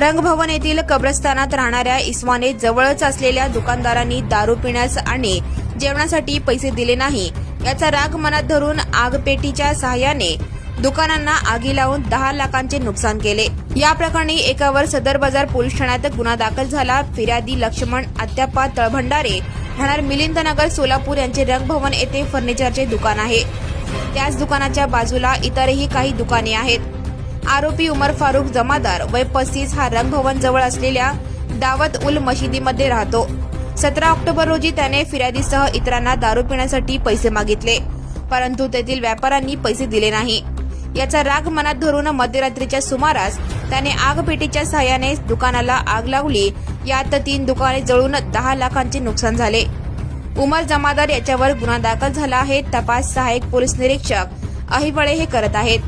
रंगभवन येथील कब्रस्तानात राहणाऱ्या इस्माने जवळच असलेल्या दुकानदारांनी दारू पिण्यास आणि जेवणासाठी पैसे दिले नाही. याचा राग मनात धरून आगपेटीच्या सहाय्याने दुकानांना आगी लावून दहा लाखांचे नुकसान केले. या प्रकरणी एकावर सदर बाजार पोलीस ठाण्यात गुन्हा दाखल झाला. फिर्यादी लक्ष्मण आत्याप्पा तळभंडारे राहणार मिलिंदनगर सोलापूर यांचे रंगभवन येथे फर्निचरचे दुकान आहे. त्याच दुकानाच्या बाजूला इतरही काही दुकाने आहेत. आरोपी उमर फारुख जमादार वय पस्तीस हा रंगभवन जवळ असलेल्या दावत उल मशिदीमध्ये राहतो. सतरा ऑक्टोबर रोजी त्याने फिर्यादीसह इतरांना दारू पिण्यासाठी पैसे मागितले परंतु तेथील व्यापाऱ्यांनी पैसे दिले नाही. याचा राग मनात धरून मध्यरात्रीच्या सुमारास त्याने आगपेटीच्या सहाय्याने दुकानाला आग लावली. यात तीन दुकाने जळून दहा लाखांचे नुकसान झाले. उमर जमादार याच्यावर गुन्हा दाखल झाला आहे तपास सहाय्यक पोलीस निरीक्षक अहिवळे हे करत आहेत.